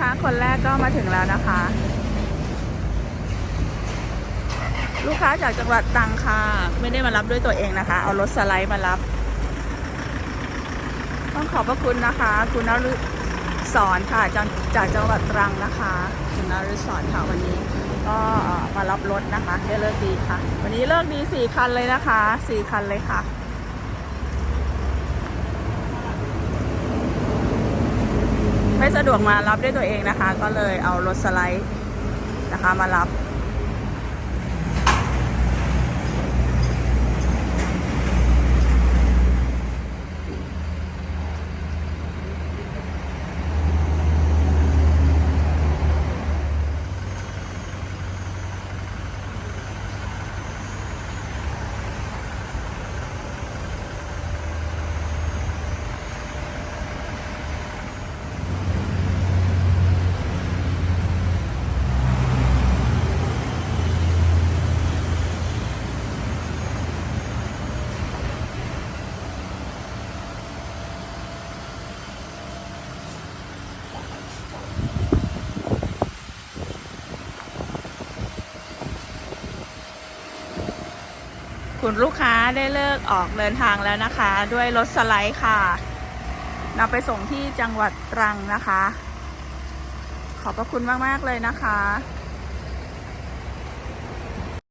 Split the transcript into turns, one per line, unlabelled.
คะคนแรกก็มาถึงแล้วนะคะ ลูกค้าจากจังหวัดตรังค่ะ ไม่ได้มารับด้วยตัวเองนะคะ เอารถสไลด์มารับ ต้องขอบพระคุณนะคะ คุณนฤสอนค่ะจากจากจังหวัดตรังนะคะ คุณนฤสอนค่ะวันนี้ ก็มารับรถนะคะได้เลิกดีค่ะ วันนี้เลิกดีสี่คันเลยนะคะสี่คันเลยค่ะ ไม่ สะดวกมารับด้วยตัวเองนะคะ ก็เลยเอารถสไลด์นะคะมารับ คุณลูกค้าได้เลิกออกเดินทางแล้วนะคะ ด้วยรถสไลด์ค่ะนำไปส่งที่จังหวัดตรังนะคะ ขอบพระคุณมาก ๆ เลยนะคะ